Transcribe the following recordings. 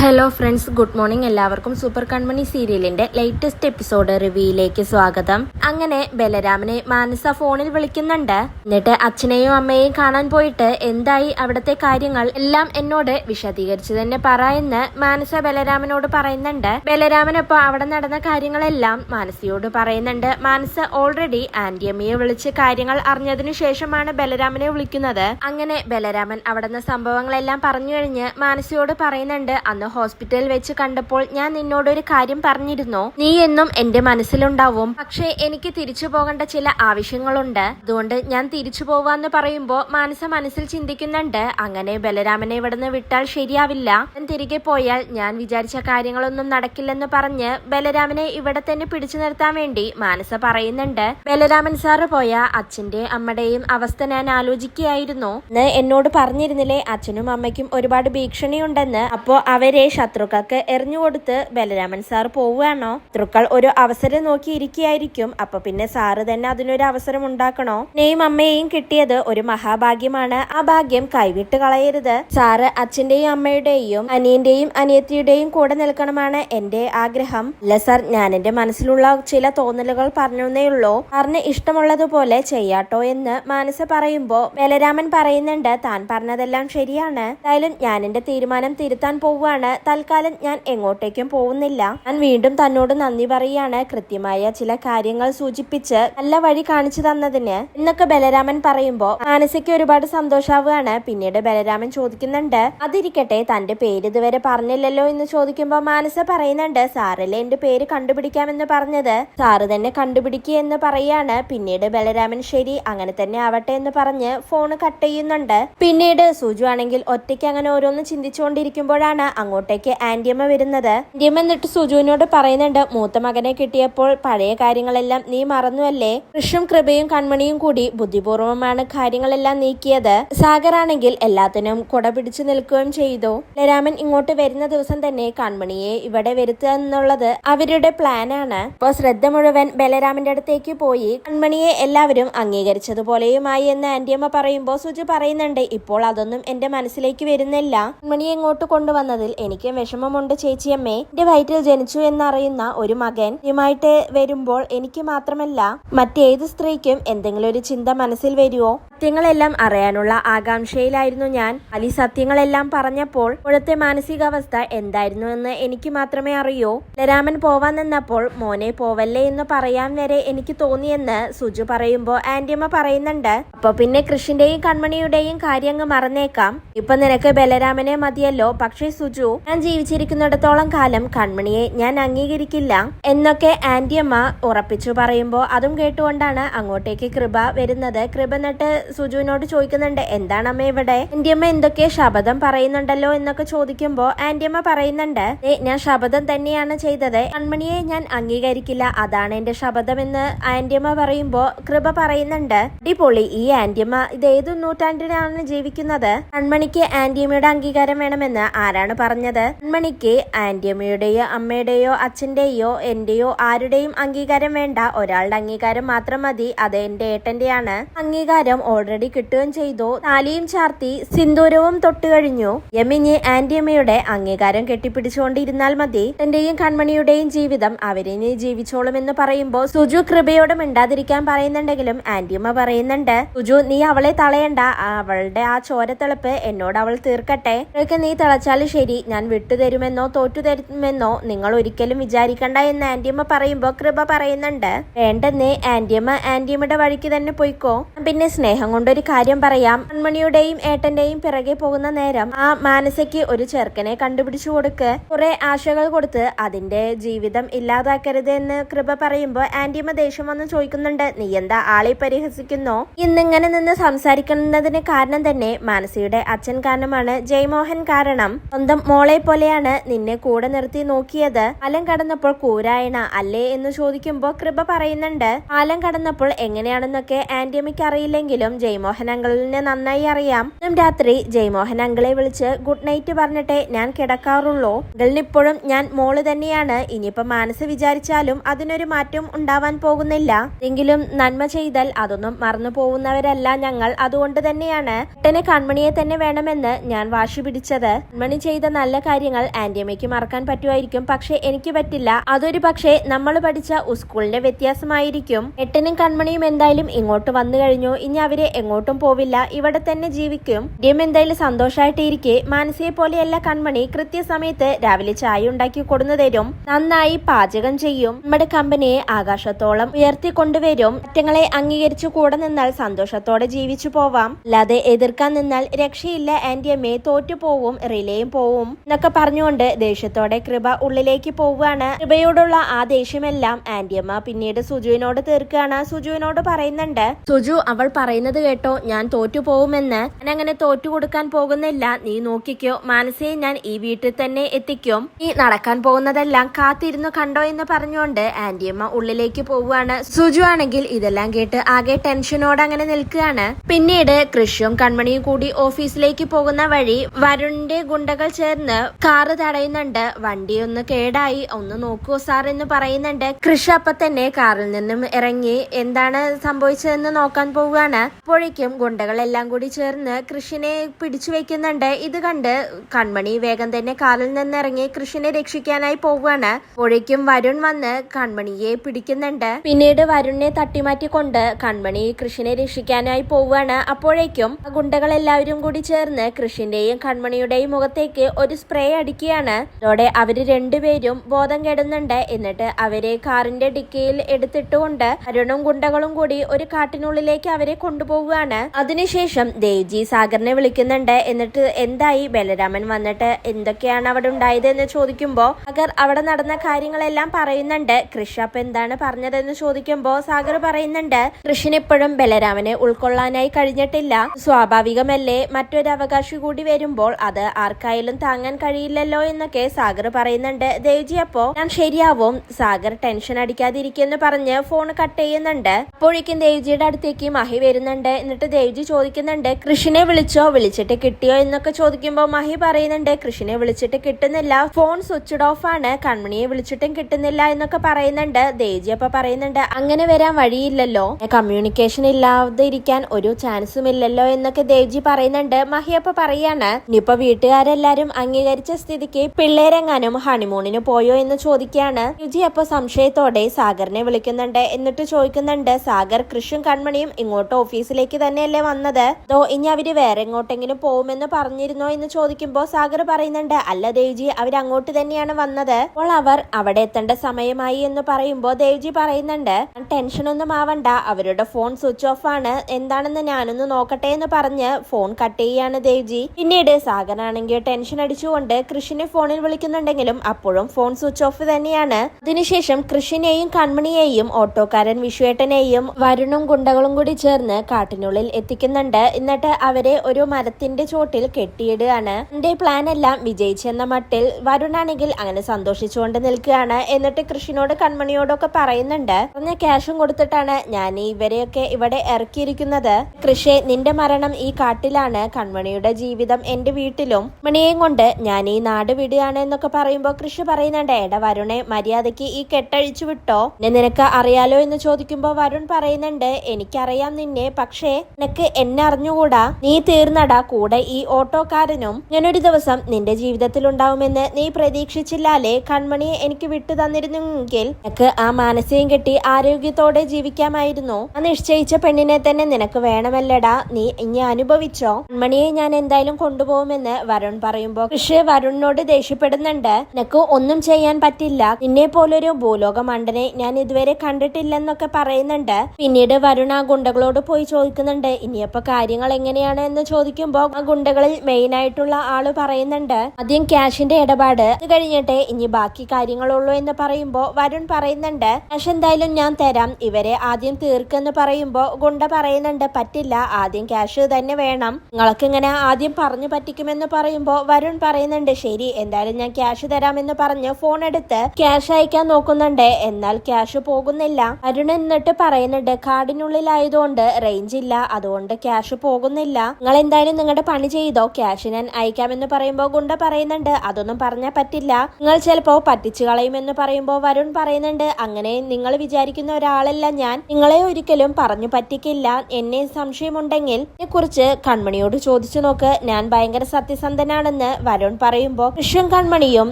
Hello friends good morning എല്ലാവർക്കും super Kanmani സീരിയലിന്റെ latest episode റിവ്യൂയിലേക്ക് സ്വാഗതം. അങ്ങനെ ബലരാമനെ മാനസ ഫോണിൽ വിളിക്കുന്നുണ്ട്. എന്നിട്ട് അച്ഛനെയും അമ്മയെയും കാണാൻ പോയിട്ട് എന്തായി അവിടുത്തെ കാര്യങ്ങൾ എല്ലാം എന്നോട് വിശദീകരിച്ചു തന്നെ പറ എന്ന് മാനസ ബലരാമനോട് പറയുന്നുണ്ട്. ബലരാമനൊപ്പം അവിടെ നടന്ന കാര്യങ്ങളെല്ലാം മാനസിയോട് പറയുന്നുണ്ട്. മാനസ ഓൾറെഡി ആന്റിയമ്മയെ വിളിച്ച് കാര്യങ്ങൾ അറിഞ്ഞതിനു ശേഷമാണ് ബലരാമനെ വിളിക്കുന്നത്. അങ്ങനെ ബലരാമൻ അവിടുന്ന് സംഭവങ്ങളെല്ലാം പറഞ്ഞു കഴിഞ്ഞ് മാനസിയോട് പറയുന്നുണ്ട്. അന്ന് ഹോസ്പിറ്റലിൽ വെച്ച് കണ്ടപ്പോൾ ഞാൻ നിന്നോട് ഒരു കാര്യം പറഞ്ഞിരുന്നോ. നീ എന്നും എന്റെ മനസ്സിലുണ്ടാവും. പക്ഷേ എനിക്ക് തിരിച്ചു പോകേണ്ട ചില ആവശ്യങ്ങളുണ്ട്. അതുകൊണ്ട് ഞാൻ തിരിച്ചു പോവാന്ന് പറയുമ്പോ മാനസ മനസ്സിൽ ചിന്തിക്കുന്നുണ്ട്. അങ്ങനെ ബലരാമനെ ഇവിടുന്ന് വിട്ടാൽ ശരിയാവില്ല. ഞാൻ തിരികെ പോയാൽ ഞാൻ വിചാരിച്ച കാര്യങ്ങളൊന്നും നടക്കില്ലെന്ന് പറഞ്ഞ് ബലരാമനെ ഇവിടെ തന്നെ പിടിച്ചു നിർത്താൻ വേണ്ടി മാനസ പറയുന്നുണ്ട്. ബലരാമൻ സാറ് പോയ അച്ഛന്റെ അമ്മയുടെയും അവസ്ഥ ഞാൻ ആലോചിക്കുകയായിരുന്നു. എന്ന് എന്നോട് പറഞ്ഞിരുന്നില്ലേ അച്ഛനും അമ്മയ്ക്കും ഒരുപാട് ഭീഷണിയുണ്ടെന്ന്. അപ്പോ അവരെ ശത്രുക്കൾക്ക് എറിഞ്ഞുകൊടുത്ത് ബലരാമൻ സാർ പോവുകയാണോ? ശത്രുക്കൾ ഒരു അവസരം നോക്കിയിരിക്കുകയായിരിക്കും അപ്പൊ പിന്നെ സാറ് തന്നെ അതിനൊരു അവസരം ഉണ്ടാക്കണോ? നെയ്യും അമ്മയെയും കിട്ടിയത് ഒരു മഹാഭാഗ്യമാണ്. ആ ഭാഗ്യം കൈവിട്ട് കളയരുത്. സാറ് അച്ഛന്റെയും അമ്മയുടെയും അനിയന്റെയും അനിയത്തിയുടെയും കൂടെ നിൽക്കണമാണ് എന്റെ ആഗ്രഹം. അല്ല സാർ ഞാൻ എന്റെ മനസ്സിലുള്ള ചില തോന്നലുകൾ പറഞ്ഞേ ഉള്ളൂ. സാറിന് ഇഷ്ടമുള്ളതുപോലെ ചെയ്യാട്ടോ എന്ന് മാനസ പറയുമ്പോ ബലരാമൻ പറയുന്നുണ്ട് താൻ പറഞ്ഞതെല്ലാം ശരിയാണ്. എന്തായാലും ഞാൻ എന്റെ തീരുമാനം തിരുത്താൻ പോവുകയാണ്. തൽക്കാലം ഞാൻ എങ്ങോട്ടേക്കും പോകുന്നില്ല. ഞാൻ വീണ്ടും തന്നോട് നന്ദി പറയുകയാണ്. കൃത്യമായ ചില കാര്യങ്ങൾ സൂചിപ്പിച്ച് നല്ല വഴി കാണിച്ചു തന്നതിന്. എന്നൊക്കെ ബലരാമൻ പറയുമ്പോ മാനസയ്ക്ക് ഒരുപാട് സന്തോഷാവുകയാണ്. പിന്നീട് ബലരാമൻ ചോദിക്കുന്നുണ്ട് അതിരിക്കട്ടെ തന്റെ പേര് ഇതുവരെ പറഞ്ഞില്ലല്ലോ എന്ന് ചോദിക്കുമ്പോ മാനസ പറയുന്നുണ്ട് സാറല്ലേ എന്റെ പേര് കണ്ടുപിടിക്കാമെന്ന് പറഞ്ഞത്? സാറ് തന്നെ കണ്ടുപിടിക്കുക എന്ന് പറയാണ്. പിന്നീട് ബലരാമൻ ശരി അങ്ങനെ തന്നെ ആവട്ടെ എന്ന് പറഞ്ഞ് ഫോണ് കട്ട് ചെയ്യുന്നുണ്ട്. പിന്നീട് സുജു ആണെങ്കിൽ ഒറ്റയ്ക്ക് അങ്ങനെ ഓരോന്ന് ചിന്തിച്ചുകൊണ്ടിരിക്കുമ്പോഴാണ് അങ്ങോട്ടേക്ക് ആന്റിയമ്മ വരുന്നത്. ആന്റിയമ്മ എന്നിട്ട് സുജുവിനോട് പറയുന്നുണ്ട് മൂത്ത മകനെ കിട്ടിയപ്പോൾ പഴയ കാര്യങ്ങളെല്ലാം നീ മറന്നുവല്ലേ? കൃഷും കൃപയും കൺമണിയും കൂടി ബുദ്ധിപൂർവമാണ് കാര്യങ്ങളെല്ലാം നീക്കിയത്. സാഗറാണെങ്കിൽ എല്ലാത്തിനും കുട പിടിച്ചു നിൽക്കുകയും ചെയ്തു. ബലരാമൻ ഇങ്ങോട്ട് വരുന്ന ദിവസം തന്നെ കൺമണിയെ ഇവിടെ വരുത്തുക എന്നുള്ളത് അവരുടെ പ്ലാനാണ്. ഇപ്പോൾ ശ്രദ്ധ മുഴുവൻ ബലരാമന്റെ അടുത്തേക്ക് പോയി. കൺമണിയെ എല്ലാവരും അംഗീകരിച്ചതുപോലെയുമായി എന്ന് ആന്റിയമ്മ പറയുമ്പോൾ സുജു പറയുന്നുണ്ട് ഇപ്പോൾ അതൊന്നും എന്റെ മനസ്സിലേക്ക് വരുന്നില്ല. കൺമണിയെ ഇങ്ങോട്ട് കൊണ്ടുവന്നതിൽ എനിക്ക് വിഷമമുണ്ട് ചേച്ചിയമ്മേ. എന്റെ വയറ്റിൽ ജനിച്ചു എന്നറിയുന്ന ഒരു മകൻ ഇതുമായിട്ട് വരുമ്പോൾ എനിക്ക് മാത്രമല്ല മറ്റേത് സ്ത്രീക്കും എന്തെങ്കിലും ഒരു ചിന്ത മനസ്സിൽ വരുമോ സത്യങ്ങളെല്ലാം അറിയാനുള്ള ആകാംക്ഷയിലായിരുന്നു ഞാൻ. അലി സത്യങ്ങളെല്ലാം പറഞ്ഞപ്പോൾ ഇപ്പോഴത്തെ മാനസികാവസ്ഥ എന്തായിരുന്നു എന്ന് എനിക്ക് മാത്രമേ അറിയൂ. ബലരാമൻ പോവാൻ നിന്നപ്പോൾ മോനെ പോവല്ലേ എന്ന് പറയാൻ വരെ എനിക്ക് തോന്നിയെന്ന് സുജു പറയുമ്പോൾ ആന്റിയമ്മ പറയുന്നുണ്ട് അപ്പൊ പിന്നെ കൃഷിന്റെയും കൺമണിയുടെയും കാര്യം അങ്ങ് മറന്നേക്കാം. ഇപ്പൊ നിനക്ക് ബലരാമനെ മതിയല്ലോ. പക്ഷേ സുജു ഞാൻ ജീവിച്ചിരിക്കുന്നിടത്തോളം കാലം കൺമണിയെ ഞാൻ അംഗീകരിക്കില്ല എന്നൊക്കെ ആന്റിയമ്മ ഉറപ്പിച്ചു പറയുമ്പോൾ അതും കേട്ടുകൊണ്ടാണ് അങ്ങോട്ടേക്ക് കൃപ വരുന്നത്. കൃപ എന്നിട്ട് സുജുവിനോട് ചോദിക്കുന്നുണ്ട് എന്താണ് അമ്മ ഇവിടെ? ആന്റിയമ്മ എന്തൊക്കെ ശബദം പറയുന്നുണ്ടല്ലോ? എന്നൊക്കെ ചോദിക്കുമ്പോൾ ആന്റിയമ്മ പറയുന്നുണ്ട് ഞാൻ ശബദം തന്നെയാണ് ചെയ്തത്. കൺമണിയെ ഞാൻ അംഗീകരിക്കില്ല. അതാണ് എന്റെ ശബദം എന്ന് ആന്റിയമ്മ പറയുമ്പോ കൃപ പറയുന്നുണ്ട്. അടിപൊളി. ഈ ആന്റിയമ്മ ഇത് ഏത് നൂറ്റാണ്ടിലാണ് ജീവിക്കുന്നത്? കൺമണിക്ക് ആന്റിയമ്മയുടെ അംഗീകാരം വേണമെന്ന് ആരാണ് പറഞ്ഞത്? കൺമണിക്ക് ആന്റിയമ്മയുടെയോ അമ്മയുടെയോ അച്ഛന്റെയോ എന്റെയോ ആരുടെയും അംഗീകാരം വേണ്ട. ഒരാളുടെ അംഗീകാരം മാത്രം മതി. അത് എന്റെ ഏട്ടന്റെയാണ്. അംഗീകാരം ഓൾറെഡി കിട്ടുകയും ചെയ്തു. താലിയും ചാർത്തി സിന്ദൂരവും തൊട്ടു കഴിഞ്ഞു. യമിഞ്ഞ് ആന്റിയമ്മയുടെ അംഗീകാരം കെട്ടിപ്പിടിച്ചുകൊണ്ടിരുന്നാൽ മതി. തന്റെയും കൺമണിയുടെയും ജീവിതം അവരിനി ജീവിച്ചോളും എന്ന് പറയുമ്പോൾ സുജു കൃപയോട് മിണ്ടാതിരിക്കാൻ പറയുന്നുണ്ടെങ്കിലും ആന്റിയമ്മ പറയുന്നുണ്ട് സുജു നീ അവളെ തളയണ്ട. അവളുടെ ആ ചോരത്തിളപ്പ് എന്നോട് അവൾ തീർക്കട്ടെ. നിനക്ക് നീ തിളച്ചാലും ശരി. ഞാൻ വിട്ടുതരുമെന്നോ തോറ്റു തരുമെന്നോ നിങ്ങൾ ഒരിക്കലും വിചാരിക്കണ്ട എന്ന് ആന്റിയമ്മ പറയുമ്പോൾ കൃപ പറയുന്നുണ്ട്. വേണ്ടെന്നേ ആന്റിയമ്മ ആന്റിയമ്മയുടെ വഴിക്ക് തന്നെ പോയിക്കോ. പിന്നെ സ്നേഹം കൊണ്ടൊരു കാര്യം പറയാം. കൺമണിയുടെയും ഏട്ടന്റെയും പിറകെ പോകുന്ന നേരം ആ മാനസയ്ക്ക് ഒരു ചെറുക്കനെ കണ്ടുപിടിച്ചു കൊടുക്ക്. കുറെ ആശകൾ കൊടുത്ത് അതിന്റെ ജീവിതം ഇല്ലാതാക്കരുത് എന്ന് കൃപ പറയുമ്പോ ആന്റിയമ്മ ദേഷ്യം വന്ന് ചോദിക്കുന്നുണ്ട് നീ എന്താ ആളെ പരിഹസിക്കുന്നോ? ഇന്നിങ്ങനെ നിന്ന് സംസാരിക്കുന്നതിന് കാരണം തന്നെ മാനസിയുടെ അച്ഛൻ കാരണമാണ് ജയ്മോഹൻ കാരണം. സ്വന്തം മോളെ പോലെയാണ് നിന്നെ കൂടെ നിർത്തി നോക്കിയത്. കാലം കടന്നപ്പോൾ കൂരായണ അല്ലേ എന്ന് ചോദിക്കുമ്പോ കൃപ പറയുന്നുണ്ട്. കാലം കടന്നപ്പോൾ എങ്ങനെയാണെന്നൊക്കെ ആന്റിയമ്മയ്ക്ക് അറിയില്ലെങ്കിലും ജയ്മോഹൻ അങ്കിളിനെ നന്നായി അറിയാം. ഇന്നും രാത്രി ജയ്മോഹൻ അങ്കിളെ വിളിച്ച് ഗുഡ് നൈറ്റ് പറഞ്ഞിട്ടേ ഞാൻ കിടക്കാറുള്ളൂ. അങ്കിളിന് ഇപ്പോഴും ഞാൻ മോൾ തന്നെയാണ്. ഇനിയിപ്പോ മനസ്സ് വിചാരിച്ചാലും അതിനൊരു മാറ്റം ഉണ്ടാവാൻ പോകുന്നില്ല. എങ്കിലും നന്മ ചെയ്താൽ അതൊന്നും മറന്നു പോകുന്നവരല്ല ഞങ്ങൾ. അതുകൊണ്ട് തന്നെയാണ് കുട്ടനെ കൺമണിയെ തന്നെ വേണമെന്ന് ഞാൻ വാശി പിടിച്ചത്. കൺമണി ചെയ്ത നല്ല കാര്യങ്ങൾ ആന്റിയമ്മയ്ക്ക് മറക്കാൻ പറ്റുമായിരിക്കും. പക്ഷെ എനിക്ക് പറ്റില്ല. അതൊരു പക്ഷേ നമ്മൾ പഠിച്ച സ്കൂളിന്റെ വ്യത്യാസമായിരിക്കും. എട്ടനും കൺമണിയും എന്തായാലും ഇങ്ങോട്ട് വന്നു കഴിഞ്ഞു. ഇനി അവർ എങ്ങോട്ടും പോവില്ല. ഇവിടെ തന്നെ ജീവിക്കും. ഡിം എന്തായാലും സന്തോഷമായിട്ടിരിക്കെ മാനസിയെ പോലെയല്ല കൺമണി. കൃത്യസമയത്ത് രാവിലെ ചായ ഉണ്ടാക്കി കൊടുന്നു തരും നന്നായി പാചകം ചെയ്യും. നമ്മുടെ കമ്പനിയെ ആകാശത്തോളം ഉയർത്തിക്കൊണ്ടുവരും കുറ്റങ്ങളെ അംഗീകരിച്ചു കൂടെ നിന്നാൽ സന്തോഷത്തോടെ ജീവിച്ചു പോവാം. അല്ലാതെ എതിർക്കാൻ നിന്നാൽ രക്ഷയില്ല. ആന്റിയമ്മേ തോറ്റു പോവും റിലേയും പോവും. എന്നൊക്കെ പറഞ്ഞുകൊണ്ട് ദേഷ്യത്തോടെ കൃപ ഉള്ളിലേക്ക് പോവുകയാണ്. കൃപയോടുള്ള ആ ദേഷ്യമെല്ലാം ആന്റിയമ്മ പിന്നീട് സുജുവിനോട് തീർക്കുകയാണ്. സുജുവിനോട് പറയുന്നുണ്ട് സുജു അവൾ പറയുന്നത് കേട്ടോ ഞാൻ തോറ്റു പോകുമെന്ന്. ഞാൻ അങ്ങനെ തോറ്റു കൊടുക്കാൻ പോകുന്നില്ല. നീ നോക്കിക്കോ മാനസയെ ഞാൻ ഈ വീട്ടിൽ തന്നെ എത്തിക്കും. നീ നടക്കാൻ പോകുന്നതെല്ലാം കാത്തിരുന്നു കണ്ടോ എന്ന് പറഞ്ഞുകൊണ്ട് ആന്റിയമ്മ ഉള്ളിലേക്ക് പോവുകയാണ്. സുജു ആണെങ്കിൽ ഇതെല്ലാം കേട്ട് ആകെ ടെൻഷനോടെ അങ്ങനെ നിൽക്കുകയാണ്. പിന്നീട് കൃഷിയും കൺമണിയും കൂടി ഓഫീസിലേക്ക് പോകുന്ന വഴി വരുണിന്റെ ഗുണ്ടകൾ ചേർന്ന് കാറ് തടയുന്നുണ്ട്. വണ്ടി ഒന്ന് കേടായി ഒന്ന് നോക്കൂ സാർ എന്ന് പറയുന്നുണ്ട്. കൃഷി അപ്പൊ തന്നെ കാറിൽ നിന്നും ഇറങ്ങി എന്താണ് സംഭവിച്ചതെന്ന് നോക്കാൻ പോവുകയാണ്. അപ്പോഴേക്കും ഗുണ്ടകളെല്ലാം കൂടി ചേർന്ന് കൃഷിനെ പിടിച്ചു വെക്കുന്നുണ്ട്. ഇത് കണ്ട് കൺമണി വേഗം തന്നെ കാറിൽ നിന്നിറങ്ങി കൃഷിനെ രക്ഷിക്കാനായി പോവുകയാണ്. അപ്പോഴേക്കും വരുൺ വന്ന് കൺമണിയെ പിടിക്കുന്നുണ്ട്. പിന്നീട് വരുണിനെ തട്ടിമാറ്റിക്കൊണ്ട് കൺമണി കൃഷിനെ രക്ഷിക്കാനായി പോവുകയാണ്. അപ്പോഴേക്കും ഗുണ്ടകൾ എല്ലാവരും കൂടി ചേർന്ന് കൃഷിന്റെയും കൺമണിയുടെയും മുഖത്തേക്ക് ഒരു സ്പ്രേ അടിക്കുകയാണ്. അതോടെ അവർ രണ്ടുപേരും ബോധം കെടുന്നുണ്ട്. എന്നിട്ട് അവരെ കാറിന്റെ ഡിക്കിയിൽ എടുത്തിട്ടുകൊണ്ട് അരുണും ഗുണ്ടകളും കൂടി ഒരു കാട്ടിനുള്ളിലേക്ക് അവരെ കൊണ്ടുപോവുകയാണ് അതിനുശേഷം ദേവ്ജി സാഗറിനെ വിളിക്കുന്നുണ്ട്. എന്നിട്ട് എന്തായി? ബലരാമൻ വന്നിട്ട് എന്തൊക്കെയാണ് അവിടെ ഉണ്ടായത് എന്ന് ചോദിക്കുമ്പോ സാഗർ അവിടെ നടന്ന കാര്യങ്ങളെല്ലാം പറയുന്നുണ്ട്. കൃഷ് അപ്പൊ എന്താണ് പറഞ്ഞതെന്ന് ചോദിക്കുമ്പോ സാഗർ പറയുന്നുണ്ട് കൃഷിന് ഇപ്പോഴും ബലരാമനെ ഉൾക്കൊള്ളാനായി കഴിഞ്ഞിട്ടില്ല. സ്വാഭാവികമല്ലേ? മറ്റൊരു അവകാശി കൂടി വരുമ്പോൾ അത് ആർക്കായാലും താങ്ങാൻ കഴിയില്ലല്ലോ എന്നൊക്കെ സാഗർ പറയുന്നുണ്ട്. ദേവ്ജി അപ്പോ ഞാൻ ശരിയാവും. സാഗർ ടെൻഷൻ അടിക്കാതിരിക്കുമെന്ന് പറഞ്ഞ് ഫോൺ കട്ട് ചെയ്യുന്നുണ്ട്. അപ്പോഴേക്കും ദേവ്ജിയുടെ അടുത്തേക്ക് മഹി വരുന്നുണ്ട്. എന്നിട്ട് ദേവ്ജി ചോദിക്കുന്നുണ്ട് കൃഷിനെ വിളിച്ചോ? വിളിച്ചിട്ട് കിട്ടിയോ? എന്നൊക്കെ ചോദിക്കുമ്പോൾ മഹി പറയുന്നുണ്ട് കൃഷിനെ വിളിച്ചിട്ട് കിട്ടുന്നില്ല. ഫോൺ സ്വിച്ച്ഡ് ഓഫ് ആണ്. കൺമണിയെ വിളിച്ചിട്ടും കിട്ടുന്നില്ല എന്നൊക്കെ പറയുന്നുണ്ട്. ദേവ്ജി അപ്പൊ പറയുന്നുണ്ട് അങ്ങനെ വരാൻ വഴിയില്ലല്ലോ. കമ്മ്യൂണിക്കേഷൻ ഇല്ലാതെ ഇരിക്കാൻ ഒരു ചാൻസും ഇല്ലല്ലോ എന്നൊക്കെ ദേവ്ജി പറയുന്നുണ്ട്. മഹി അപ്പൊ പറയാണ് ഇനിയിപ്പോ വീട്ടുകാരെല്ലാരും അംഗീകരിച്ച സ്ഥിതിക്ക് പിള്ളേരെങ്ങാനും ഹണിമൂണിന് പോയോ? എന്ന് ചോദിക്കുകയാണ്. രുചി അപ്പൊ സംശയത്തോടെ സാഗറിനെ വിളിക്കുന്നുണ്ട്. എന്നിട്ട് ചോദിക്കുന്നുണ്ട് സാഗർ കൃഷും കൺമണിയും ഇങ്ങോട്ട് ഓഫീസിലേക്ക് തന്നെയല്ലേ വന്നത്? ദോ ഇനി അവർ വേറെ എങ്ങോട്ടെങ്കിലും പോകുമെന്ന് പറഞ്ഞിരുന്നോ എന്ന് ചോദിക്കുമ്പോ സാഗർ പറയുന്നുണ്ട് അല്ല ദേവ്ജി അവരങ്ങോട്ട് തന്നെയാണ് വന്നത്. അപ്പോൾ അവർ അവിടെ എത്തേണ്ട സമയമായി എന്ന് പറയുമ്പോ ദേവ്ജി പറയുന്നുണ്ട് ടെൻഷൻ ഒന്നും ആവണ്ട അവരുടെ ഫോൺ സ്വിച്ച് ഓഫ് ആണ്. എന്താണെന്ന് ഞാനൊന്ന് നോക്കട്ടെ എന്ന് പറഞ്ഞ് ഫോൺ കട്ട് ചെയ്യാണ് ദേവ്ജി. പിന്നീട് സാഗറാണെങ്കിൽ ടെൻഷൻ അടിച്ചുകൊണ്ട് കൃഷിനെ ഫോണിൽ വിളിക്കുന്നുണ്ടെങ്കിലും അപ്പോഴും ഫോൺ സ്വിച്ച് ഓഫ് തന്നെയാണ്. അതിനുശേഷം കൃഷിനെയും കൺമണിയെയും ഓട്ടോക്കാരൻ വിശ്വേട്ടനെയും വരുണും ഗുണ്ടകളും കൂടി ചേർന്ന് കാട്ടിനുള്ളിൽ എത്തിക്കുന്നുണ്ട്. എന്നിട്ട് അവരെ ഒരു മരത്തിന്റെ ചോട്ടിൽ കെട്ടിയിടുകയാണ്. എന്റെ പ്ലാൻ എല്ലാം വിജയിച്ചെന്ന മട്ടിൽ വരുണാണെങ്കിൽ അങ്ങനെ സന്തോഷിച്ചുകൊണ്ട് നിൽക്കുകയാണ്. എന്നിട്ട് കൃഷിനോട് കൺമണിയോടൊക്കെ പറയുന്നുണ്ട് കുറഞ്ഞ ക്യാഷും കൊടുത്തിട്ടാണ് ഞാൻ ഇവരെയൊക്കെ ഇവിടെ ഇറക്കിയിരിക്കുന്നത്. കൃഷി നിന്റെ മരണം ഈ കാട്ടിലാണ്. കൺമണിയുടെ ജീവിതം എന്റെ വീട്ടിലും. മണിയെയും കൊണ്ട് ഞാൻ ഈ നാട് വിടുകയാണ് എന്നൊക്കെ പറയുമ്പോൾ കൃഷി പറയുന്നുണ്ട് എടാ വരുണെ മര്യാദയ്ക്ക് ഈ കെട്ടഴിച്ചു വിട്ടോ. നിനക്ക് അറിയാലോ എന്ന് ചോദിക്കുമ്പോൾ വരുൺ പറയുന്നുണ്ട് എനിക്കറിയാം നിന്നെ പക്ഷേ നിനക്ക് എന്നെ അറിഞ്ഞുകൂടാ? നീ തീർന്നടാ കൂടെ ഈ ഓട്ടോക്കാരനും. ഞാനൊരു ദിവസം നിന്റെ ജീവിതത്തിൽ ഉണ്ടാവുമെന്ന് നീ പ്രതീക്ഷിച്ചില്ലാലേ കൺമണിയെ എനിക്ക് വിട്ടു തന്നിരുന്നെങ്കിൽ നിനക്ക് ആ മാനസികം കെട്ടി ആരോഗ്യത്തോടെ ജീവിക്കാമായിരുന്നു. ആ നിശ്ചയിച്ച പെണ്ണിനെ തന്നെ നിനക്ക് വേണമല്ലടാ. നീ ഇനി അനുഭവിച്ചോ? കൺമണിയെ ഞാൻ എന്തായാലും കൊണ്ടുപോകുമെന്ന് വരുൺ പറയുമ്പോ കൃഷി വരുണിനോട് ദേഷ്യപ്പെടുന്നുണ്ട്. നിനക്ക് ഒന്നും ചെയ്യാൻ പറ്റില്ല. നിന്നെ പോലൊരു ഭൂലോക മണ്ടനെ ഞാൻ ഇതുവരെ കണ്ടിട്ടില്ലെന്നൊക്കെ പറയുന്നുണ്ട്. പിന്നീട് വരുൺ ആ ഗുണ്ടകളോട് പോയി ചോദിക്കുന്നുണ്ട്. ഇനിയപ്പോ കാര്യങ്ങൾ എങ്ങനെയാണ് എന്ന് ചോദിക്കുമ്പോ ആ ഗുണ്ടകളിൽ മെയിൻ ആയിട്ടുള്ള ആൾ പറയുന്നുണ്ട്. ആദ്യം ക്യാഷിന്റെ ഇടപാട് അത് കഴിഞ്ഞിട്ടേ ഇനി ബാക്കി കാര്യങ്ങളുള്ളൂ എന്ന് പറയുമ്പോ വരുൺ പറയുന്നുണ്ട്. ക്യാഷ് എന്തായാലും ഞാൻ തരാം. ഇവരെ ആദ്യം തീർക്കെന്ന് പറയുമ്പോ ഗുണ്ട പറയുന്നുണ്ട്. പറ്റില്ല. ആദ്യം ക്യാഷ് തന്നെ വേണം. നിങ്ങൾക്ക് ഇങ്ങനെ ആദ്യം പറഞ്ഞു പറ്റിക്കുമെന്ന് പറയുമ്പോ വരുൺ പറയുന്നുണ്ട്. ശരി. എന്തായാലും ഞാൻ ക്യാഷ് തരാമെന്ന് പറഞ്ഞ് ഫോൺ എടുത്ത് ക്യാഷ് അയക്കാൻ നോക്കുന്നുണ്ട്. എന്നാൽ ക്യാഷ് പോകുന്നില്ല. വരുൺ എന്നിട്ട് പറയുന്നുണ്ട് കാർഡിനുള്ളിലായതുകൊണ്ട് റേഞ്ച് റേഞ്ച് ഇല്ല അതുകൊണ്ട് ക്യാഷ് പോകുന്നില്ല. നിങ്ങൾ എന്തായാലും നിങ്ങളുടെ പണി ചെയ്തോ? ക്യാഷ് ഞാൻ അയക്കാമെന്ന് പറയുമ്പോൾ ഗുണ്ട പറയുന്നുണ്ട്. അതൊന്നും പറഞ്ഞാൽ പറ്റില്ല. നിങ്ങൾ ചിലപ്പോ പറ്റിച്ചു കളയുമെന്ന് പറയുമ്പോൾ വരുൺ പറയുന്നുണ്ട്. അങ്ങനെ നിങ്ങൾ വിചാരിക്കുന്ന ഒരാളല്ല ഞാൻ. നിങ്ങളെ ഒരിക്കലും പറഞ്ഞു പറ്റിക്കില്ല. എന്നെ സംശയമുണ്ടെങ്കിൽ കുറിച്ച് കൺമണിയോട് ചോദിച്ചു നോക്ക്. ഞാൻ ഭയങ്കര സത്യസന്ധനാണെന്ന് വരുൺ പറയുമ്പോൾ കൃഷ്ണൻ കൺമണിയും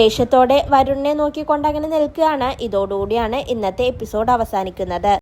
ദേഷ്യത്തോടെ വരുണിനെ നോക്കിക്കൊണ്ട് അങ്ങനെ നിൽക്കുകയാണ്. ഇതോടുകൂടിയാണ് ഇന്നത്തെ എപ്പിസോഡ് അവസാനിക്കുന്നത്.